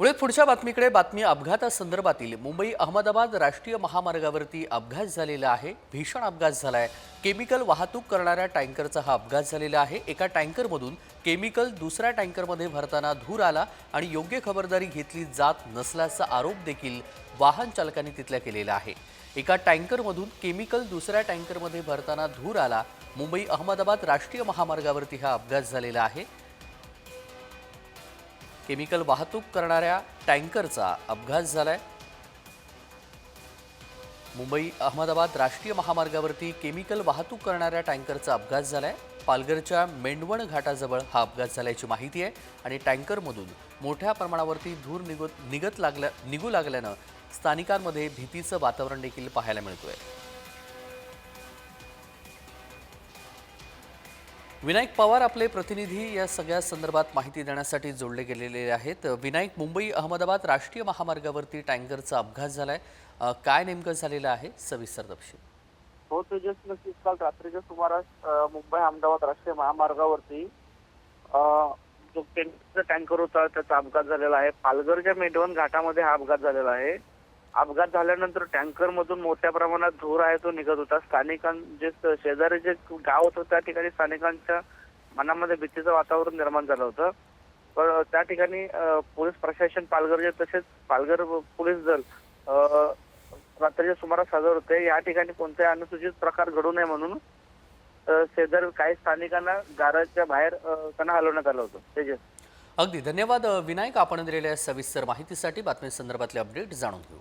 पुढे पुढच्या बातमीकडे बातमी अपघातासंदर्भातील मुंबई अहमदाबाद राष्ट्रीय महामार्गावरती अपघात झालेला आहे. भीषण अपघात झाला आहे केमिकल वाहतूक करणाऱ्या टँकरचा हा अपघात झालेला आहे. एका टँकरमधून केमिकल दुसऱ्या टँकरमध्ये भरताना धूर आला आणि योग्य खबरदारी घेतली जात नसल्याचा आरोप देखील वाहन चालकांनी तिथल्या केलेला आहे. एका टँकरमधून केमिकल दुसऱ्या टँकरमध्ये भरताना धूर आला. मुंबई अहमदाबाद राष्ट्रीय महामार्गावरती हा अपघात झालेला आहे. केमिकल वाहतूक करणाऱ्या टँकरचा अपघात झालाय. मुंबई अहमदाबाद राष्ट्रीय महामार्गावरती केमिकल वाहतूक करणाऱ्या टँकरचा अपघात झालाय. पालघरच्या मेंढवण घाटाजवळ हा अपघात झाल्याची माहिती आहे आणि टँकरमधून मोठ्या प्रमाणावरती धूर निघत निघत लागल्या निघू लागल्यानं स्थानिकांमध्ये भीतीचं वातावरण देखील पाहायला मिळतोय. विनायक पवार आपले प्रतिनिधी या सगळ्या संदर्भात माहिती देण्यासाठी जोडले गेलेले आहेत. विनायक मुंबई अहमदाबाद राष्ट्रीय महामार्गावरती टँकरचा अपघात झालाय. काय नेमकं झालेलं आहे? सविस्तर तपशील. हो तेजस नक्कीच काल रात्रीच्या सुमारास मुंबई अहमदाबाद राष्ट्रीय महामार्गावरती जो टँकर होता त्याचा अपघात झालेला आहे. पालघरच्या मेंढवण घाटामध्ये हा अपघात झालेला आहे. अपघात झाल्यानंतर टँकर मधून मोठ्या प्रमाणात धूर आहे तो निघत होता. स्थानिकां जे शेजारी जे गाव होतं त्या ठिकाणी स्थानिकांच्या मनामध्ये भीतीचं वातावरण निर्माण झालं होतं. पण त्या ठिकाणी पोलीस प्रशासन पालघरचे तसेच पालघर पोलीस दल रात्रीच्या सुमारास हजर होते. या ठिकाणी कोणत्याही अनुसूचित प्रकार घडू नये म्हणून शेजार काही स्थानिकांना गाराच्या बाहेर त्यांना हलवण्यात आलं होतं. तेजस अगदी. धन्यवाद विनायक. आपण दिलेल्या सविस्तर माहितीसाठी बातमी संदर्भातले अपडेट जाणून घेऊ.